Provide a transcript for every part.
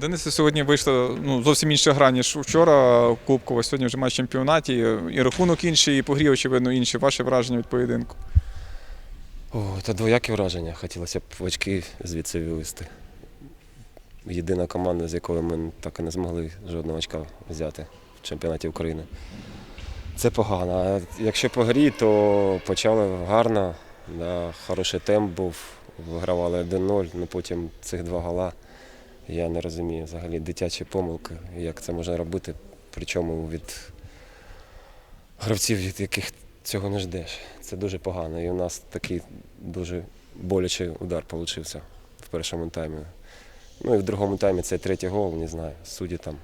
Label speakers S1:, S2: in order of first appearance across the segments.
S1: Денисе, сьогодні вийшло ну, зовсім інша гра, ніж вчора Кубкова. Сьогодні вже матч в чемпіонаті. І рахунок інший, і по грі, очевидно, інші. Ваші враження від поєдинку.
S2: О, це двоякі враження. Хотілося б очки звідси вивезти. Єдина команда, з якою ми так і не змогли жодного очка взяти в чемпіонаті України. Це погано. Якщо по грі, то почали гарно. Да, хороший темп був, вигравали 1-0, ну потім цих два гола. Я не розумію взагалі дитячі помилки, як це можна робити, причому від гравців, від яких цього не ждеш. Це дуже погано. І у нас такий дуже болячий удар вийшов в першому таймі. Ну і в другому таймі це третій гол, не знаю. Судді там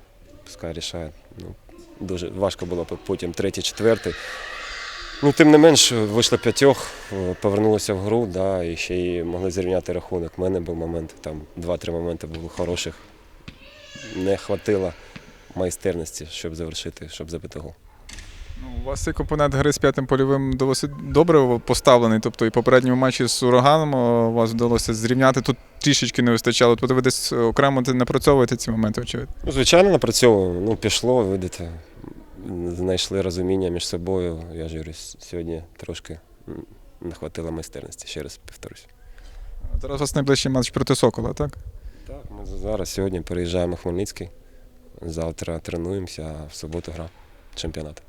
S2: пускай рішають. Ну, дуже важко було потім третій, четвертий. Ну, тим не менш, вийшло п'ятьох, е, повернулося в гру, да, і ще й могли зрівняти рахунок. У мене був момент, там два-три моменти були хороших. Не хватило майстерності, щоб завершити, щоб забити гол.
S1: Ну, у вас цей компонент гри з п'ятим польовим досить добре поставлений. Тобто і в попередньому матчі з ураганом о, вас вдалося зрівняти. Тут трішечки не вистачало. Тобто ви десь окремо напрацьовуєте ці моменти, очевидно.
S2: Ну, звичайно, напрацьовуємо. Ну, пішло, видите, знайшли розуміння між собою. Я ж говорю, сьогодні трошки не хватило майстерності, ще раз повторюсь.
S1: Зараз у вас найближчий матч проти Сокола, так?
S2: Так, ми зараз сьогодні переїжджаємо в Хмельницький. Завтра тренуємося, а в суботу гра чемпіонат.